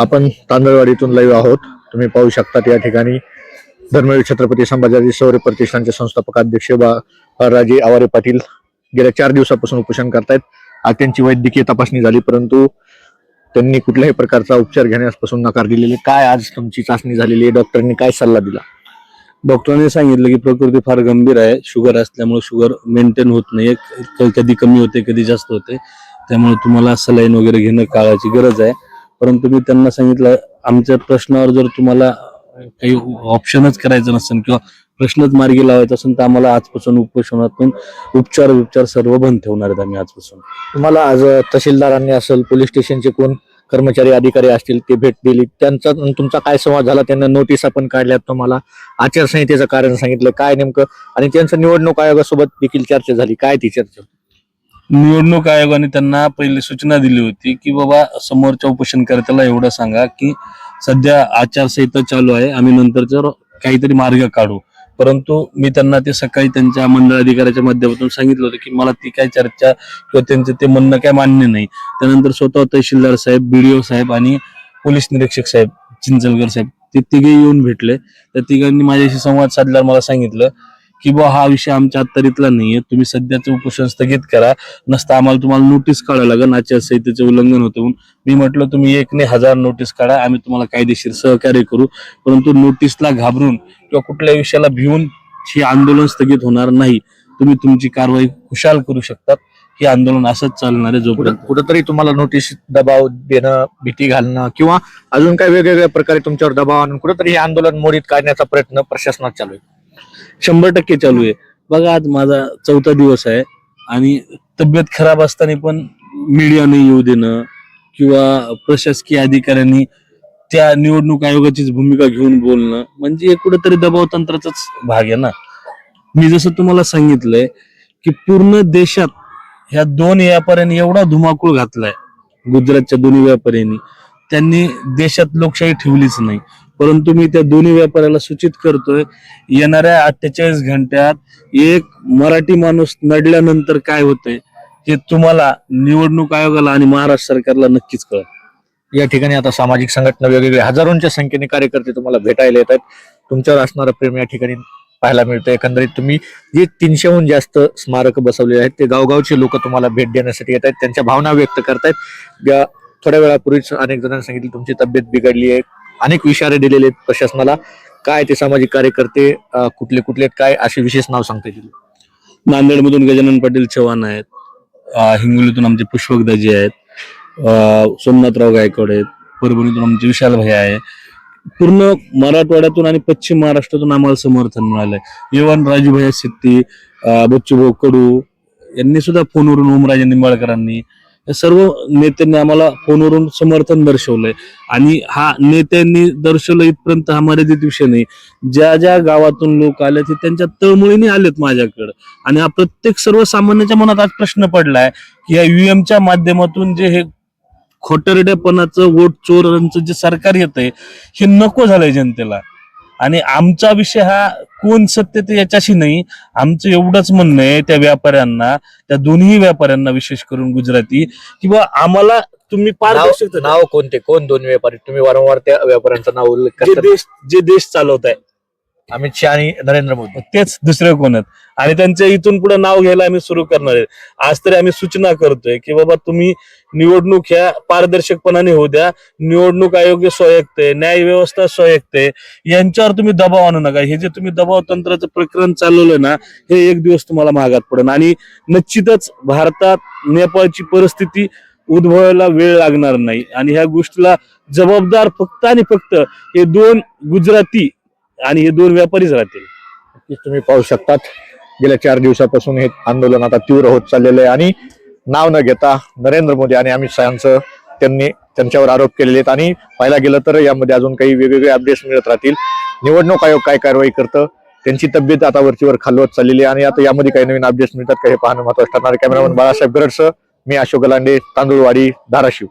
आपण तांदळवाडीतून लाईव्ह आहोत. तुम्ही पाहू शकता या ठिकाणी धर्मवीर छत्रपती संभाजी सौर प्रतिष्ठानचे संस्थापक अध्यक्ष राजे आवारे पाटील गेल्या चार दिवसापासून उपोषण करतायत. आज त्यांची वैद्यकीय तपासणी झाली परंतु त्यांनी कुठल्याही प्रकारचा उपचार घेण्यापासून नकार दिलेले. काय आज तुमची चाचणी झालेली आहे? डॉक्टरांनी काय सल्ला दिला? डॉक्टरांनी सांगितलं की प्रकृती फार गंभीर आहे. शुगर असल्यामुळे शुगर मेंटेन होत नाही कधी कमी होते कधी जास्त होते. त्यामुळे तुम्हाला सलाईन वगैरे घेणं काळाची गरज आहे. परंतु मी त्यांना सांगितलं आमच्या प्रश्नावर जर तुम्हाला काही ऑप्शनच करायचं नसेल किंवा प्रश्नच मार्गी लावायचा असेल तर आम्हाला आजपासून उपोषणातून उपचार उपचार सर्व बंद ठेवणार आहेत आम्ही आजपासून. तुम्हाला आज तहसीलदारांनी असेल पोलीस स्टेशनचे कोण कर्मचारी अधिकारी असतील ते भेट दिली. त्यांचा तुमचा काय संवाद झाला? त्यांना नोटीस आपण काढल्यात तुम्हाला. आचारसंहितेचं कारण सांगितलं. काय नेमकं? आणि त्यांचं निवडणूक आयोगासोबत देखील चर्चा झाली. काय ती चर्चा? निवडणूक आयोगाने त्यांना पहिली सूचना दिली होती की बाबा समोरच्या उपोषणकर्त्याला एवढं सांगा की सध्या आचारसंहिता चालू आहे आम्ही नंतरच्या काहीतरी मार्ग काढू. परंतु मी त्यांना ते सकाळी त्यांच्या मंडळ अधिकाऱ्याच्या माध्यमातून सांगितलं होतं की मला ती काय चर्चा किंवा त्यांचं ते म्हणणं काय मान्य नाही. त्यानंतर स्वतः तहसीलदार साहेब बीडीओ साहेब आणि पोलीस निरीक्षक साहेब चिंचलकर साहेब ते तिघे येऊन भेटले. त्या तिघांनी माझ्याशी संवाद साधल्यावर मला सांगितलं की बुवा हा विषय आमच्या आत्तारीतला नाहीये तुम्ही सध्याचं उपोषण स्थगित करा. नसता आम्हाला तुम्हाला नोटीस काढावं लागेल आचारसंहितेचे उल्लंघन होतं म्हणून. मी म्हटलं तुम्ही एक नाही हजार नोटीस काढा आम्ही तुम्हाला कायदेशीर सहकार्य करू. परंतु नोटीसला घाबरून किंवा कुठल्या विषयाला भिवून ही आंदोलन स्थगित होणार नाही. तुम्ही तुमची कारवाई खुशाल करू शकतात. हे आंदोलन असंच चालणार आहे कुठं जोपर्यंत कुठंतरी तुम्हाला नोटीस दबाव देणं भीती घालणं किंवा अजून काही वेगवेगळ्या प्रकारे तुमच्यावर दबाव आणून कुठंतरी हे आंदोलन मोडीत काढण्याचा प्रयत्न प्रशासनात चालू आहे. शंभर टक्के चालू आहे. बघा आज माझा चौथा दिवस आहे आणि तब्येत खराब असताना पण मीडियाने येऊ देणं किंवा प्रशासकीय अधिकाऱ्यांनी त्या निवडणूक आयोगाचीच भूमिका घेऊन बोलणं म्हणजे हे कुठेतरी दबाव तंत्राचाच भाग आहे ना. मी जसं तुम्हाला सांगितलंय की पूर्ण देशात ह्या दोन व्यापाऱ्यांनी एवढा धुमाकूळ घातलाय. गुजरातच्या दोन्ही व्यापाऱ्यांनी. त्यांनी देशात लोकशाही ठेवलीच नाही. परंतु मी त्या दोन्ही व्यापाऱ्याला सूचित करतोय येणाऱ्या अठ्ठेचाळीस घंट्यात एक मराठी माणूस नडल्यानंतर काय होतंय हे तुम्हाला निवडणूक आयोगाला आणि महाराष्ट्र सरकारला नक्कीच कळत या ठिकाणी आता सामाजिक संघटना वेगवेगळ्या हजारोंच्या संख्येने कार्यकर्ते तुम्हाला भेटायला येत आहेत. तुमच्यावर असणारं प्रेम या ठिकाणी पाहायला मिळतं एकंदरीत तुम्ही जे तीनशेहून जास्त स्मारक बसवले आहेत ते गावगावचे लोक तुम्हाला भेट देण्यासाठी येत आहेत. त्यांच्या भावना व्यक्त करतायत. थोड्या वेळापूर्वीच अनेक जणांनी सांगितलं तुमची तब्येत बिघडली आहे. अनेक विषारे दिलेले आहेत प्रशासनाला. काय ते सामाजिक कार्यकर्ते कुठले कुठले आहेत, काय असे विशेष नाव सांगता येतील? नांदेडमधून गजानन पाटील चव्हाण आहेत. हिंगोलीतून आमचे पुष्पकदाजी आहेत. सोमनाथराव गायकवाड आहेत. परभणीतून आमचे विशाल भाई आहे. पूर्ण मराठवाड्यातून आणि पश्चिम महाराष्ट्रातून आम्हाला समर्थन मिळालंय. इवन राजूभाई भैया शेट्टी बच्चूभाऊ कडू यांनी सुद्धा फोनवरून ओमराजे निंबाळकरांनी या सर्व नेत्यांनी आम्हाला फोनवरून समर्थन दर्शवलंय. आणि हा नेत्यांनी दर्शवलं इथपर्यंत हा मर्यादित विषय नाही. ज्या ज्या गावातून लोक आले ते त्यांच्या तळमळीने आलेत माझ्याकडे. आणि हा प्रत्येक सर्वसामान्याच्या मनात आज प्रश्न पडलाय की या युएमच्या च्या माध्यमातून जे हे खोटरडेपणाचं वोट चोरांचं जे सरकार येत आहे हे नको झालंय जनतेला. आणि आमचा विषय हा कोण सत्य ते याच्याशी नाही आमचं एवढंच म्हणणं आहे त्या व्यापाऱ्यांना त्या दोन्ही व्यापाऱ्यांना विशेष करून गुजराती किंवा आम्हाला तुम्ही पारदर्शकता नाव कोणते? कोण दोन व्यापारी? तुम्ही वारंवार त्या व्यापाऱ्यांचं नाव उल्लेख जे करता. देश जे देश चालवत आहे अमित शहा आणि नरेंद्र मोदी. तेच दुसरे कोण आहेत? आणि त्यांचे इथून पुढे नाव घ्यायला आम्ही सुरू करणार आहे. आज तरी आम्ही सूचना करतोय की बाबा तुम्ही निवडणूक ह्या पारदर्शकपणाने होऊ द्या. निवडणूक आयोग स्वायत्त आहे न्याय व्यवस्था स्वायत्त आहे. यांच्यावर तुम्ही दबाव आणू नका. हे जे तुम्ही दबाव तंत्राचं प्रकरण चालवलं ना हे एक दिवस तुम्हाला महागात पडेल. आणि निश्चितच भारतात नेपाळची परिस्थिती उद्भवायला वेळ लागणार नाही. आणि ह्या गोष्टीला जबाबदार फक्त आणि फक्त हे दोन गुजराती आणि हे दोन व्यापारीच राहतील. तुम्ही पाहू शकतात. गेल्या चार दिवसापासून हे आंदोलन आता तीव्र होत चाललेलं आहे. आणि नाव न घेता नरेंद्र मोदी आणि अमित शहाचं त्यांनी त्यांच्यावर आरोप केलेले आहेत. आणि पाहायला गेलं तर यामध्ये अजून काही वेगवेगळे अपडेट्स मिळत राहतील. निवडणूक आयोग काय कारवाई करतं? त्यांची तब्येत आता वरचीवर खालवत चाललेली आहे. आणि आता यामध्ये काही नवीन अपडेट्स मिळतात का हे पाहणं महत्वाचं ठरणार कॅमेरामन बाळासाहेब गरडसह मी अशोक गलांडे तांदूळवाडी धाराशिव.